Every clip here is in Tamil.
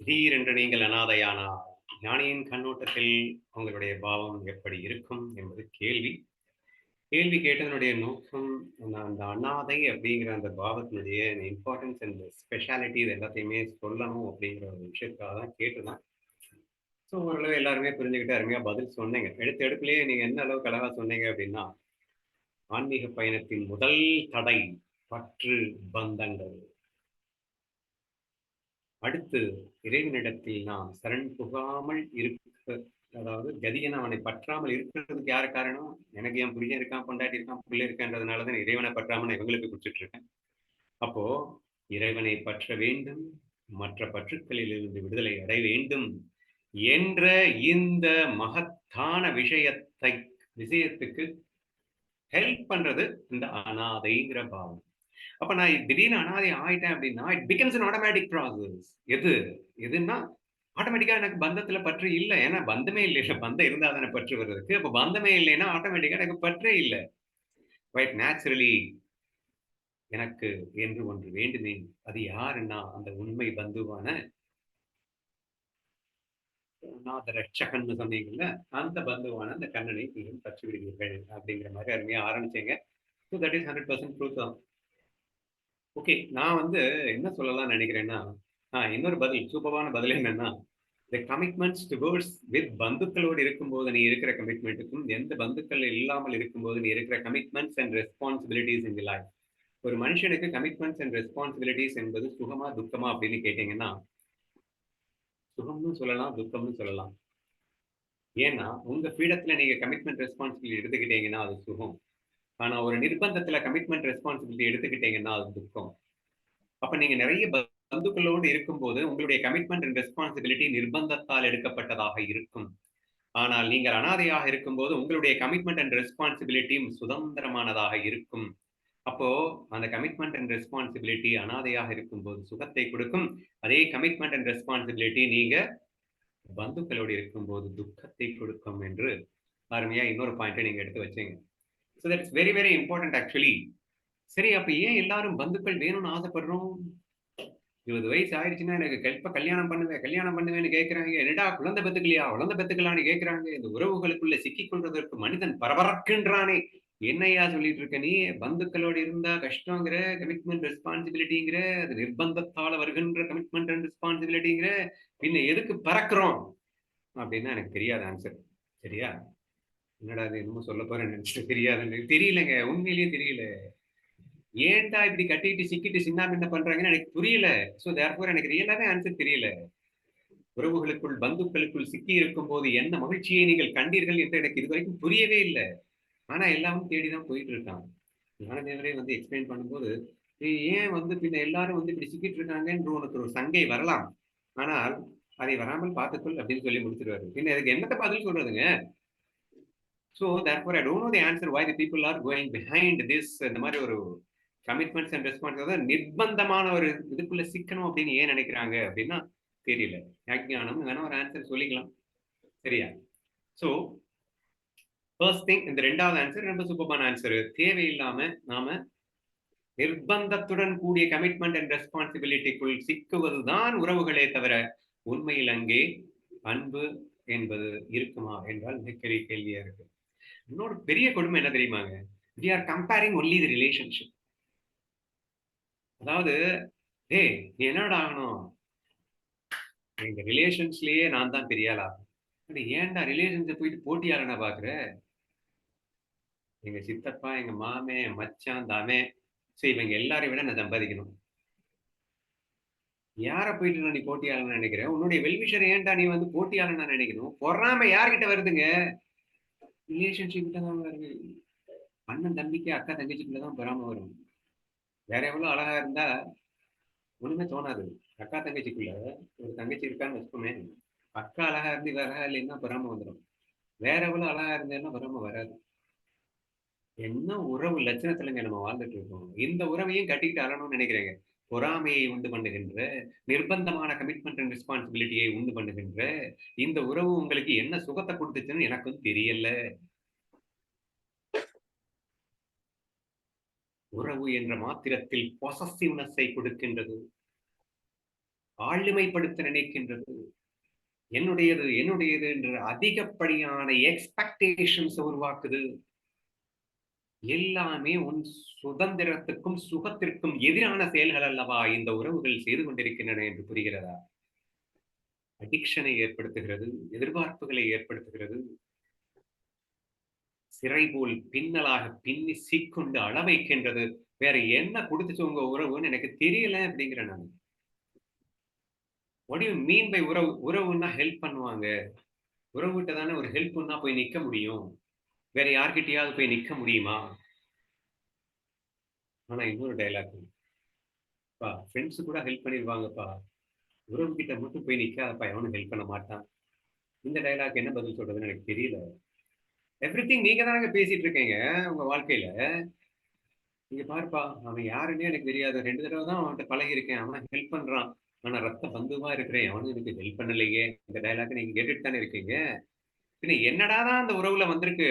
திடீரென்று நீங்கள் அனாதையானால் ஞானியின் கண்ணோட்டத்தில் உங்களுடைய பாவம் எப்படி இருக்கும் என்பது கேள்வி. கேள்வி கேட்டதனுடைய நோக்கம் நான் அந்த அனாதை அப்படிங்கிற அந்த பாவத்தினுடைய இம்பார்ட்டன்ஸ் அண்ட் ஸ்பெஷாலிட்டி இது எல்லாத்தையுமே சொல்லணும் அப்படிங்கிற ஒரு விஷயத்துக்காக தான் கேட்டுதான் ஸோ ஓரளவு எல்லாருமே புரிஞ்சுக்கிட்டு அருமையாக பதில் சொன்னீங்க. எடுத்த எடுப்புலேயே நீங்கள் எந்த அளவுக்கு அழகாக சொன்னீங்க அப்படின்னா ஆன்மீக பயணத்தின் முதல் தடை பற்று பந்தங்கள். அடுத்து இறைவனிடத்தில் நாம் சரண் புகாமல் இருக்க அதாவது கதியன் அவனை பற்றாமல் இருக்கிறதுக்கு யார் காரணம்? எனக்கு என் புரிய இருக்கான் பொண்டாட்டி இருக்கான் பிள்ளை இருக்கான்றதுனால தான் இறைவனை பற்றாமல் இவங்களுக்கு குடிச்சிட்டு இருக்கேன். அப்போ இறைவனை பற்ற வேண்டும் மற்ற பற்றுக்களில் இருந்து விடுதலை அடைய வேண்டும் என்ற இந்த மகத்தான விஷயத்தை விஷயத்துக்கு ஹெல்ப் பண்றது இந்த அனாதைங்கிற பாவம். அப்ப நான் திடீர்னு அனாதை ஆயிட்டேன் அப்படின்னா it becomes an automatic process எது? எதுன்னா ஆட்டோமேட்டிக்கா எனக்கு பந்தத்துல பற்று இல்லை. ஏன்னா பந்தமே இல்லை. பந்தம் இருந்தா தானே பற்று வர்றதுக்கு. அப்ப பந்தமே இல்லைன்னா ஆட்டோமேட்டிக்கா எனக்கு பற்றே இல்லை. ரைட் நேச்சுரலி எனக்கு என்று ஒன்று வேண்டுமே அது யாருன்னா அந்த உண்மை பந்துவான நாத ரட்சகன்னு சொன்னீங்கல்ல அந்த பந்துவான அந்த கண்ணனை நீங்கள் பற்றி விடுவீர்கள் அப்படிங்கிற மாதிரி அருமையா ஆரம்பிச்சீங்க. So that is hundred percent truth தான் ஓகே நான் வந்து என்ன சொல்லலாம்னு நினைக்கிறேன்னா ஆஹ் இன்னொரு பதில் சூப்பரான பதில் என்னன்னா த கமிட்மெண்ட்ஸ் டுவர்ட்ஸ் வித் பந்துக்களோடு இருக்கும்போது நீ இருக்கிற கமிட்மெண்ட்டுக்கும் எந்த பந்துக்கள் இல்லாமல் இருக்கும்போது நீ இருக்கிற commitments and responsibilities in the life ஒரு மனுஷனுக்கு கமிட்மெண்ட்ஸ் அண்ட் ரெஸ்பான்சிபிலிட்டிஸ் என்பது சுகமா துக்கமா அப்படின்னு கேட்டீங்கன்னா சுகம்னு சொல்லலாம் துக்கம்னு சொல்லலாம். ஏன்னா உங்க ஃப்ரீடத்துல நீங்க கமிட்மெண்ட் ரெஸ்பான்சிபிலிட்டி எடுத்துக்கிட்டீங்கன்னா அது சுகம். ஆனா ஒரு நிர்பந்தத்துல கமிட்மெண்ட் ரெஸ்பான்சிபிலிட்டி எடுத்துக்கிட்டீங்கன்னா அது துக்கம். அப்ப நீங்க நிறைய பந்துக்களோடு இருக்கும்போது உங்களுடைய கமிட்மெண்ட் அண்ட் ரெஸ்பான்சிபிலிட்டி நிர்பந்தத்தால் எடுக்கப்பட்டதாக இருக்கும். ஆனால் நீங்கள் அனாதையாக இருக்கும்போது உங்களுடைய கமிட்மெண்ட் அண்ட் ரெஸ்பான்சிபிலிட்டியும் சுதந்திரமானதாக இருக்கும். அப்போ அந்த கமிட்மெண்ட் அண்ட் ரெஸ்பான்சிபிலிட்டி அனாதையாக இருக்கும்போது சுகத்தை கொடுக்கும். அதே கமிட்மெண்ட் அண்ட் ரெஸ்பான்சிபிலிட்டி நீங்க பந்துக்களோடு இருக்கும்போது துக்கத்தை கொடுக்கும் என்று அருமையா இன்னொரு பாயிண்ட்டை நீங்க எடுத்து வச்சீங்க. So that's very very important actually சரி அப்போ ஏன் எல்லாரும் பந்துக்கள் வேணும்னு ஆசைப்படுறோம்? இருபது வயசு ஆயிடுச்சுன்னா எனக்கு கல்ப கல்யாணம் பண்ணுவேன் கல்யாணம் பண்ணுவேன்னு கேட்குறாங்க என்னடா குழந்தை பெத்துக்கலையா? குழந்தை பெத்துக்கலான்னு கேட்குறாங்க இந்த உறவுகளுக்குள்ள சிக்கிக் கொள்வதற்கு மனிதன் பரபரக்கின்றானே. என்னையா சொல்லிட்டு இருக்க நீ? பந்துக்களோடு இருந்தா கஷ்டங்கிற கமிட்மெண்ட் ரெஸ்பான்சிபிலிட்டிங்கிற அது நிர்பந்தத்தால வருகின்ற கமிட்மெண்ட் அண்ட் ரெஸ்பான்சிபிலிட்டிங்கிற பின்ன எதுக்கு பறக்கிறோம்? அப்படின்னா எனக்கு தெரியாது ஆன்சர் சரியா? என்னடா அது என்னமோ சொல்ல போறேன்னு நினைச்சிட்டு தெரியாதுன்னு. தெரியலங்க உண்மையிலேயே தெரியல. ஏன்டா இப்படி கட்டிட்டு சிக்கிட்டு சின்ன பின்ன பண்றாங்கன்னு எனக்கு புரியல. ஸோ தேர்ஃபோர் எனக்கு ரியலாவே ஆன்சர் தெரியல. உறவுகளுக்குள் பந்துக்களுக்குள் சிக்கி இருக்கும் போது என்ன மகிழ்ச்சியை நீங்கள் கண்டீர்கள் என்று எனக்கு இது வரைக்கும் புரியவே இல்லை. ஆனா எல்லாமும் தேடிதான் போயிட்டு இருக்காங்க ஞானதேவரே வந்து எக்ஸ்பிளைன் பண்ணும்போது ஏன் வந்து பின்ன எல்லாரும் வந்து இப்படி சிக்கிட்டு இருக்காங்கன்ற உனக்கு ஒரு சங்கை வரலாம். ஆனால் அதை வராமல் பார்த்துக்கொள் அப்படின்னு சொல்லி முடிச்சிருவாரு. பின்ன இதுக்கு என்னத்தை பதில் சொல்றதுங்க? So therefore I don't know the answer why the people are going behind this இந்த மாதிரி ஒரு கமிட்மெண்ட்ஸ் அண்ட் ரெஸ்பான்ஸ் நிர்பந்தமான ஒரு இதுக்குள்ள சிக்கணும் அப்படின்னு ஏன் நினைக்கிறாங்க அப்படின்னா தெரியல. யாக்ஞானம் வேணா ஒரு ஆன்சர் சொல்லிக்கலாம். சரியா? ஸோ ஃபர்ஸ்ட் திங் இந்த ரெண்டாவது ஆன்சர் ரொம்ப சூப்பரான ஆன்சர் தேவையில்லாம நாம நிர்பந்தத்துடன் கூடிய கமிட்மெண்ட் அண்ட் ரெஸ்பான்சிபிலிட்டிக்குள் சிக்குவதுதான் உறவுகளே தவிர உண்மையில் அங்கே அன்பு என்பது இருக்குமா என்றால் மிகப்பெரிய கேள்வியா இருக்கு. இன்னொரு பெரிய கொடுமை என்ன தெரியுமாங்க? We are comparing only the relationship அதாவது ஏய் நீ என்னடா ஆகணும்? எங்க ரிலேஷன்ஸ்லயே நான் தான் பெரிய ஆள்? ஆகும் ஏன்டா ரிலேஷன்ஸை போயிட்டு போட்டியாளனா பாக்குற? எங்க சித்தப்பா எங்க மாமே மச்சான் தாமே. ஸோ இவங்க எல்லாரையும் விட நான் சம்பாதிக்கணும். யார போயிட்டு நான் நீ போட்டியாளன்னு நினைக்கிறேன் உன்னுடைய வெல்விஷர் ஏன்டா நீ வந்து போட்டியாளன் நினைக்கணும்? பொறாம யார்கிட்ட வருதுங்க? ரிலேஷன்ஷிப் தான் வருது. அண்ணன் தம்பிக்கு அக்கா தங்கச்சிக்குள்ள தான் பெறாம வரும். வேற எவ்வளவு அழகா இருந்தா ஒண்ணுமே தோணாது. அக்கா தங்கச்சிக்குள்ள ஒரு தங்கச்சி இருக்கான்னு வச்சுக்கோமே. அக்கா அழகா இருந்து வேற இல்லைன்னா பெறாம வந்துடும் வேற எவ்வளவு அழகா இருந்தேன்னா பெறாம வராது. என்ன உறவு லட்சணத்துலங்க நம்ம வாழ்ந்துட்டு இருக்கோம். இந்த உறவையும் கட்டிக்கிட்டு அழணும்னு நினைக்கிறேங்க. பொறாமையை உண்டு பண்ணுகின்ற நிர்பந்தமான கமிட்மெண்ட் அண்ட் ரெஸ்பான்சிபிலிட்டியை உண்டு பண்ணுகின்ற இந்த உறவு உங்களுக்கு என்ன சுகத்தை கொடுத்துச்சுன்னு எனக்கும் தெரியல. உறவு என்ற மாத்திரத்தில் பொசசிவ்னஸை கொடுக்கின்றது. ஆளுமைப்படுத்த நினைக்கின்றது. என்னுடையது என்னுடையது என்ற அதிகப்படியான எக்ஸ்பெக்டேஷன்ஸ் உருவாக்குது. எல்லாமே உன் சுதந்திரத்துக்கும் சுகத்திற்கும் எதிரான செயல்கள் அல்லவா? இந்த உறவுகள் செய்து கொண்டிருக்கின்றன என்று புரிகிறதா? அடிக்ஷனை ஏற்படுத்துகிறது எதிர்பார்ப்புகளை ஏற்படுத்துகிறது. சிறை போல் பின்னலாக பின்னி சீக்கொண்டு அள வைக்கின்றது. வேற என்ன கொடுத்துச்சு உங்க உறவுன்னு எனக்கு தெரியல அப்படிங்கிறேன் நான். வாட் மீன் பை உறவு? உறவுன்னா ஹெல்ப் பண்ணுவாங்க. உறவுகிட்ட தானே ஒரு ஹெல்ப்னா போய் நிக்க முடியும். வேற யார்கிட்டயாவது போய் நிக்க முடியுமா? ஆனா இன்னொரு டைலாக் பா ஃப்ரெண்ட்ஸ் கூட ஹெல்ப் பண்ணிடுவாங்கப்பா உறவு கிட்ட மட்டும் போய் நிக்காதப்பா எவனும் ஹெல்ப் பண்ண மாட்டான். இந்த டைலாக் என்ன பதில் சொல்றதுன்னு எனக்கு தெரியல. எவ்ரி திங் நீங்க தானங்க பேசிட்டு இருக்கீங்க உங்க வாழ்க்கையில? நீங்க பாருப்பா அவன் யாருன்னே எனக்கு தெரியாது. ரெண்டு தடவை தான் அவன்கிட்ட பழகி இருக்கேன் அவனை ஹெல்ப் பண்றான். ஆனா ரத்த பந்துவா இருக்கிறேன். அவனும் எனக்கு ஹெல்ப் பண்ணலையே. இந்த டைலாக் நீங்க கேட்டுட்டு தானே இருக்கீங்க. பின்ன என்னடா தான் அந்த உறவுல வந்திருக்கு?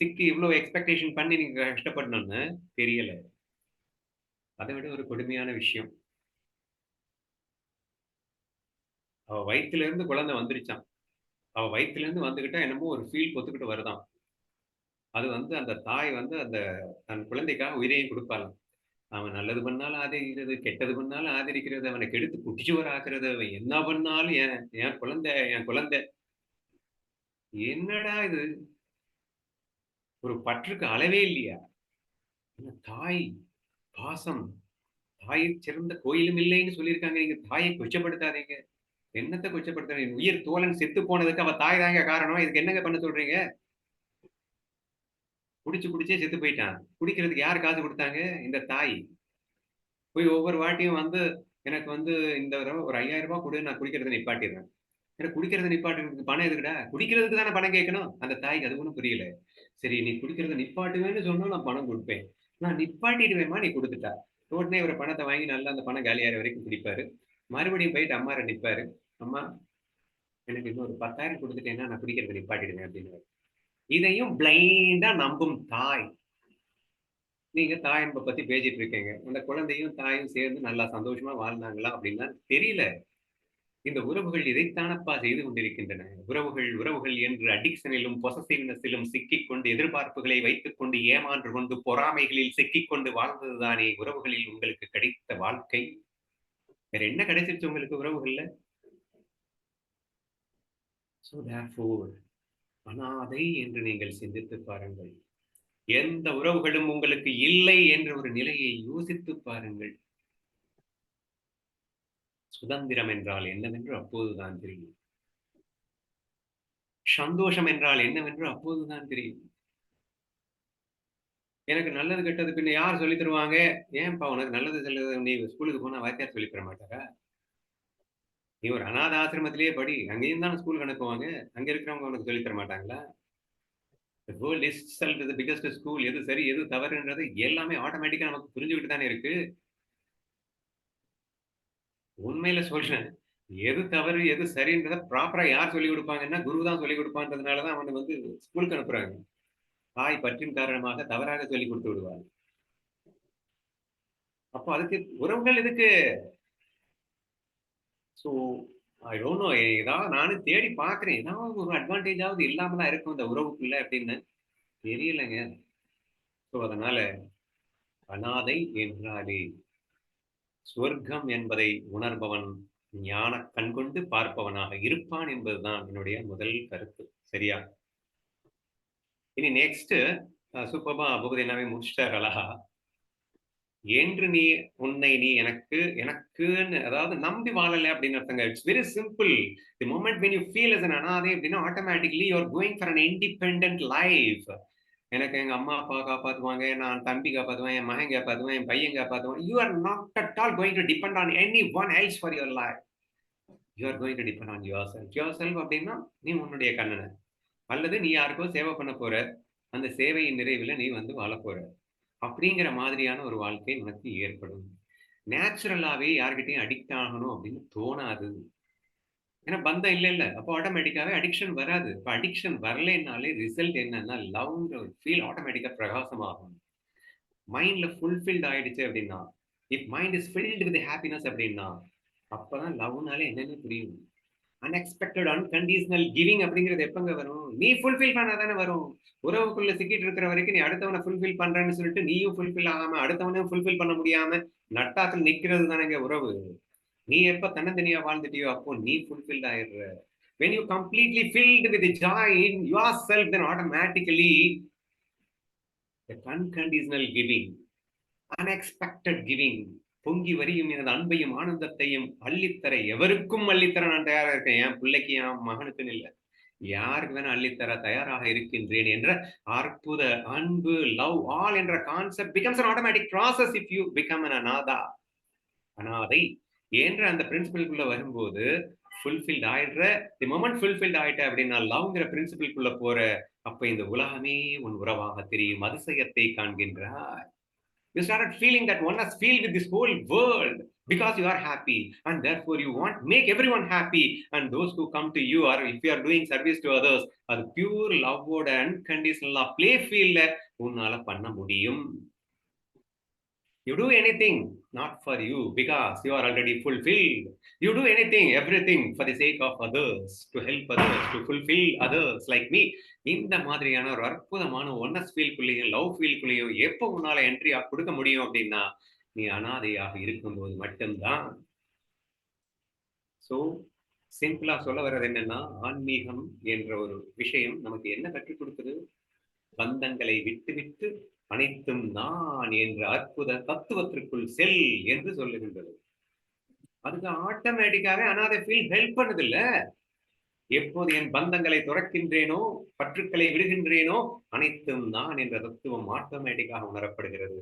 சிக்கி இவ்வளவு எக்ஸ்பெக்டேஷன் பண்ணி நீங்க கஷ்டப்படணும்னு தெரியல. அதை விட ஒரு கொடுமையான விஷயம். அவ வயிற்றுல இருந்து குழந்தை வந்துருச்சான் அவ வயிற்றுல இருந்து வந்துகிட்டா என்னமோ ஒரு ஃபீல் கொத்துக்கிட்டு வருதான் அது வந்து அந்த தாய் வந்து அந்த தன் குழந்தைக்காக உயிரையும் கொடுப்பாளாம். அவன் நல்லது பண்ணாலும் ஆதரிக்கிறது கெட்டது பண்ணாலும் ஆதரிக்கிறது அவனை கெடுத்து குட்டிச்சுவர் ஆக்குறது அவன் என்ன பண்ணாலும் என் என் குழந்தை என் குழந்தை. என்னடா இது? ஒரு பற்றுக்கு அளவே இல்லையா? தாய் பாசம்? தாயை சிறந்த கோயிலும் இல்லைன்னு சொல்லியிருக்காங்க. நீங்க தாயை கொச்சப்படுத்தாதீங்க. என்னத்தை கொச்சப்படுத்துறீங்க? உயிர் தோழன் செத்து போனதுக்கு அவ தாய் தாங்க காரணம். இதுக்கு என்னங்க பண்ண சொல்றீங்க? குடிச்சு குடிச்சே செத்து போயிட்டான். குடிக்கிறதுக்கு யார் காசு கொடுத்தாங்க? இந்த தாய். போய் ஒவ்வொரு வாட்டியும் வந்து எனக்கு வந்து இந்த ஒரு ஐயாயிரம் ரூபாய் கொடு நான் குடிக்கிறத நிப்பாட்டிடுறேன். ஏன்னா குடிக்கிறத நிப்பாட்டுறதுக்கு பணம் எதுக்குடா? குடிக்கிறதுக்கு தானே பணம் கேட்கணும்? அந்த தாய்க்கு அது ஒன்றும் புரியல. சரி நீ குடிக்கிறத நிப்பாட்டுவேன்னு சொன்னா நான் பணம் கொடுப்பேன். நான் நிப்பாட்டிடுவேமா நீ கொடுத்துட்டா. உடனே இவர் பணத்தை வாங்கி நல்லா அந்த பணம் காலியாகிற வரைக்கும் குடிப்பாரு. மறுபடியும் போயிட்டு அம்மாரை நிற்பாரு அம்மா எனக்கு இன்னொரு பத்தாயிரம் கொடுத்துட்டேன்னா நான் குடிக்கிறத நிப்பாட்டிடுவேன் அப்படின்னு இதையும் பிளைண்டா நம்பும் தாய். நீங்க தாய் அன்பை பத்தி பேசிட்டு இருக்கீங்க. அந்த குழந்தையும் தாயும் சேர்ந்து நல்லா சந்தோஷமா வாழ்ந்தாங்களா அப்படின்னா தெரியல. இந்த உறவுகள் இதைத்தானப்பா செய்து கொண்டிருக்கின்றன? உறவுகள் உறவுகள் என்று அடிக்ஷனிலும் பொசசிவ்னஸிலும் சிக்கிக்கொண்டு எதிர்பார்ப்புகளை வைத்துக் கொண்டு ஏமான்று கொண்டு பொறாமைகளில் சிக்கிக்கொண்டு வாழ்ந்ததுதானே உறவுகளில் உங்களுக்கு கிடைத்த வாழ்க்கை? வேற என்ன கிடைச்சிருச்சு உங்களுக்கு உறவுகள்ல? அனாதை என்று நீங்கள் சிந்தித்து பாருங்கள். எந்த உறவுகளும் உங்களுக்கு இல்லை என்ற ஒரு நிலையை யோசித்து பாருங்கள். சுதந்திரம் என்றால் என்னவென்று அப்போதுதான் தெரியும். சந்தோஷம் என்றால் என்னவென்று அப்போதுதான் தெரியும். எனக்கு நல்லது கெட்டது பின்ன யார் சொல்லி தருவாங்க? ஏன்பா உனக்கு நல்லது சொல்லுது நீ ஸ்கூலுக்கு போனா வாத்தியார் சொல்லி தர மாட்டாரா? நீ ஒரு அநாத ஆசிரமத்திலேயே படி. அங்கேயும் தான் ஸ்கூலுக்கு அனுப்புவாங்க. அங்க இருக்கிறவங்க உனக்கு சொல்லி தர மாட்டாங்களா? World is self biggest school எது சரி எது தவறுன்றது எல்லாமே ஆட்டோமேட்டிக்கா நமக்கு புரிஞ்சுக்கிட்டு தானே இருக்கு. உண்மையில சொல்றேன். எது தவறு எது சரின்றத ப்ராப்பரா யார் சொல்லி கொடுப்பாங்கன்னா குரு தான் சொல்லி கொடுப்பான்றதுனாலதான் அவனை வந்து ஸ்கூலுக்கு அனுப்புறாங்க. தாய் பற்றின் காரணமாக தவறாக சொல்லி கொடுத்து விடுவாங்க. அப்போ அதுக்கு உறவுகள் எதுக்கு? ஸோ ஐ டோன்ட் நோ ஏதாவது நானும் தேடி பார்க்குறேன். ஏதாவது ஒரு அட்வான்டேஜாவது இல்லாம தான் இருக்கும் இந்த உறவுக்குள்ள அப்படின்னு தெரியலைங்க. ஸோ அதனால அனாதை என்றாலே சுவர்க்கம் என்பதை உணர்பவன் ஞான கண்கொண்டு பார்ப்பவனாக இருப்பான் என்பதுதான் என்னுடைய முதல் கருத்து. சரியா? இனி நெக்ஸ்ட் சூப்பர்பா அபுபதி எல்லாமே முடிச்சிட்டார்களா என்று நீ உன்னை நீ எனக்கு எனக்குன்னு அதாவது நம்பி வாழல அப்படின்னு அர்த்தங்க. It's very simple the moment when you feel as an அனாதே அப்படின்னா automatically you are going for an independent life எனக்கு எங்க அம்மா அப்பா காப்பாத்துவாங்க நான் தம்பி காப்பாத்துவேன் என் மகன் காப்பாத்துவேன் என் பையன் காப்பாத்துவேன். You are not at all going to depend on any one else for your life you are going to depend on yourself yourself அப்படின்னா நீ உன்னுடைய கண்ணனை. அல்லது நீ யாருக்கோ சேவை பண்ண போற அந்த சேவையின் நிறைவில் நீ வந்து வாழ போற. அப்படிங்கிற மாதிரியான ஒரு வாழ்க்கை உனக்கு ஏற்படும். நேச்சுரலாகவே யார்கிட்டையும் அடிக்ட் ஆகணும் அப்படின்னு தோணாது. ஏன்னா பந்தம் இல்லை இல்லை அப்போ ஆட்டோமேட்டிக்காவே அடிக்ஷன் வராது. இப்போ அடிக்ஷன் வரலைன்னாலே ரிசல்ட் என்னன்னா ஒரு ஃபீல் ஆட்டோமேட்டிக்கா பிரகாசமாகும். மைண்ட்ல ஃபுல்ஃபில்ட் ஆயிடுச்சு அப்படின்னா if mind is filled with happiness அப்படின்னா அப்பதான் லவ்னாலே என்னன்னு புரியும். அன்எக்ஸ்பெக்டட் அன்கண்டிஷனல் கிவிங் அப்படிங்கிறது எப்பங்க வரும்? நீ ஃபுல்ஃபில் பண்ணாதானே வரும். உறவுக்குள்ள சிக்கிட்டு இருக்கிற வரைக்கும் நீ அடுத்தவனை ஃபுல்ஃபில் பண்றேன்னு சொல்லிட்டு நீயும் ஃபுல்ஃபில் ஆகாம அடுத்தவனையும் ஃபுல்ஃபில் பண்ண முடியாம நட்டாத்தில் நிக்கிறது தானேங்க உறவு. நீ எப்ப தன்னந்தனியா வாழ்ந்துட்டியோ அப்போ நீ ஃபுல்ஃபில் ஆயிடுற. When you completely filled with joy in yourself then automatically the unconditional giving unexpected giving பொங்கி வரியும் எனது அன்பையும் ஆனந்தத்தையும் அள்ளித்தர எவருக்கும் அள்ளித்தர நான் தயாரா இருக்கேன்? என் பிள்ளைக்கு என் மகனுக்குன்னு இல்லை. யாருக்கு வேணா அள்ளித்தர தயாராக இருக்கின்றேன் என்ற அற்புத அன்பு லவ் ஆல் என்ற concept becomes an automatic process if you become an அனாதா அனாதை என்ற அந்த பிரின்சிபல்குள்ள வரும்போது ஃபுல்ஃபில்ட் ஆயிடுற தி மொமெண்ட் ஃபுல்ஃபில்ட் ஆயிட்ட அப்படின்னா லவ்ங்கிற பிரின்சிபல்குள்ள போற அப்ப இந்த உலகமே உன் உறவாக தெரியும் அதிசயத்தை காண்கின்றாய் you started feeling that one has filled with this whole world because you are happy and therefore you want make everyone happy and those who come to you or if you are doing service to others அது பியூர் லவ்வோட அன்கண்டிஷனலா பிளே ஃபீல்ட்ல உன்னால பண்ண முடியும் you do anything not for you because you are already fulfilled. You do anything everything for the sake of others to help others to fulfill others like me. இந்த மாதிரியான ஒரு அற்புதமான ஒன்னஸ் ஃபீல்குள்ளேயும் லவ் ஃபீல்குள்ளேயும் எப்போ உன்னால என்ட்ரி கொடுக்க முடியும் அப்படின்னா நீ அனாதையாக இருக்கும்போது மட்டும்தான். சோ சிம்பிளா சொல்ல வர்றது என்னன்னா ஆன்மீகம் என்ற ஒரு விஷயம் நமக்கு என்ன கற்றுக் கொடுக்குது? பந்தங்களை விட்டு விட்டு அனைத்தும் நான் என்ற அற்புத தத்துவத்திற்குள் செல் என்று சொல்லுகின்றது. அதுக்கு ஆட்டோமேட்டிக்காவே அனாதை ஃபீல் ஹெல்ப் பண்ணது இல்ல எப்போது என் பந்தங்களை துறக்கின்றேனோ பற்றுக்களை விடுகின்றேனோ அனைத்தும் நான் என்ற தத்துவம் ஆட்டோமேட்டிக்காக உணரப்படுகிறது.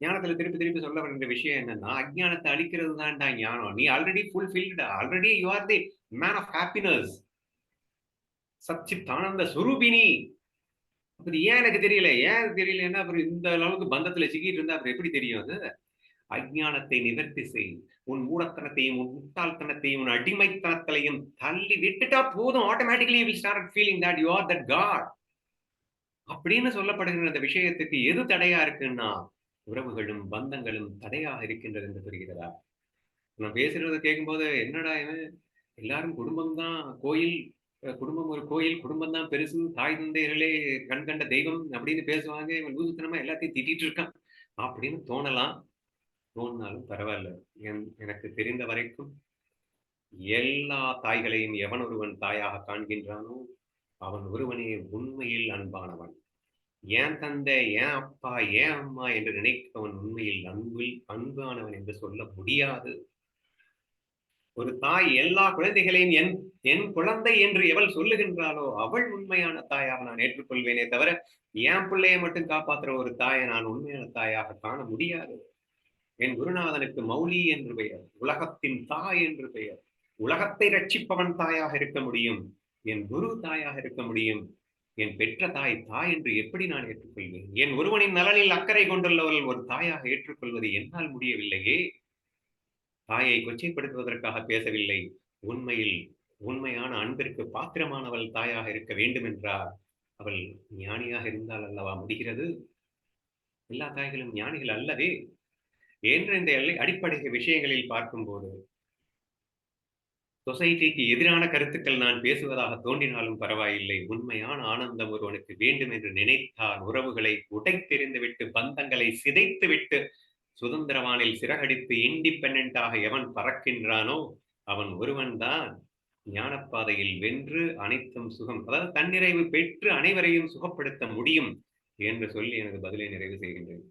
ஞானத்துல திருப்பி திருப்பி சொல்ல வேண்டிய விஷயம் என்னன்னா அஜ்ஞானத்தை அழிக்கிறது தான்டா ஞானம். நீ already fulfilled already you are the man of happiness சச்சித் ஆனந்த சுரூபினி அப்படி ஏன் எனக்கு தெரியல? ஏன் தெரியலன்னா அப்புறம் இந்த அளவுக்கு பந்தத்துல சிக்கிட்டு இருந்தா அப்புறம் எப்படி தெரியும் அது? அஜ்ஞானத்தை நிவர்த்தி செய். உன் மூடத்தனத்தையும் உன் முட்டாள்தனத்தையும் உன் அடிமைத்தனத்திலையும் தள்ளி விட்டுட்டா போதும். Automatically will start feeling that you are that God அப்படின்னு சொல்லப்படுகிற அந்த விஷயத்துக்கு எது தடையா இருக்குன்னா உறவுகளும் பந்தங்களும் தடையாக இருக்கின்றது என்று புரிகிறதா? நான் பேசுறத கேட்கும்போது என்னடா இவன்? எல்லாரும் குடும்பம் தான் கோயில் குடும்பம் ஒரு கோயில் குடும்பம் தான் பெருசு தாய் தந்தையர்களே கண் கண்ட தெய்வம் அப்படின்னு பேசுவாங்க. இவன் லூசுத்தனமா எல்லாத்தையும் திட்டிட்டு இருக்கான். அப்படின்னு தோணலாம். தோணினாலும் பரவாயில்ல. என் எனக்கு தெரிந்த வரைக்கும் எல்லா தாய்களையும் எவன் ஒருவன் தாயாக காண்கின்றானோ அவன் ஒருவனே உண்மையில் அன்பானவன். ஏன் தந்தை ஏன் அப்பா ஏன் அம்மா என்று நினைப்பவன் உண்மையில் அன்பில் அன்பானவன் என்று சொல்ல முடியாது. ஒரு தாய் எல்லா குழந்தைகளையும் என் என் குழந்தை என்று எவள் சொல்லுகின்றாளோ அவள் உண்மையான தாயாக நான் ஏற்றுக்கொள்வேனே தவிர என் பிள்ளையை மட்டும் காப்பாற்றுற ஒரு தாயை நான் உண்மையான தாயாக காண முடியாது. என் குருநாதனுக்கு மௌலி என்று பெயர் உலகத்தின் தாய் என்று பெயர் உலகத்தை ரட்சிப்பவன் தாயாக இருக்க முடியும் என் குரு தாயாக இருக்க முடியும் என் பெற்ற தாய் தாய் என்று எப்படி நான் ஏற்றுக்கொள்வேன்? என் ஒருவனின் நலனில் அக்கறை கொண்டுள்ளவர்கள் ஒரு தாயாக ஏற்றுக்கொள்வது என்னால் முடியவில்லையே. தாயை கொச்சைப்படுத்துவதற்காக பேசவில்லை. உண்மையில் உண்மையான அன்பிற்கு பாத்திரமானவள் தாயாக இருக்க வேண்டும் என்றார் அவள் ஞானியாக இருந்தால் அல்லவா முடிகிறது? எல்லா தாய்களும் ஞானிகள் அல்லவே. என்ற இந்த எல்லை அடிப்படை விஷயங்களில் பார்க்கும்போது? சொசைட்டிக்கு எதிரான கருத்துக்கள் நான் பேசுவதாக தோன்றினாலும் பரவாயில்லை. உண்மையான ஆனந்தம் ஒருவனுக்கு வேண்டும் என்று நினைத்தால் உறவுகளை உடைத்தெறிந்துவிட்டு பந்தங்களை சிதைத்துவிட்டு சுதந்திரவானில் சிறகடித்து இண்டிபெண்டாக எவன் பறக்கின்றானோ அவன் ஒருவன்தான் ஞானப்பாதையில் வென்று அனைத்தும் சுகம் அதாவது தன்னிறைவு பெற்று அனைவரையும் சுகப்படுத்த முடியும் என்று சொல்லி எனது பதிலை நிறைவு செய்கின்றேன்.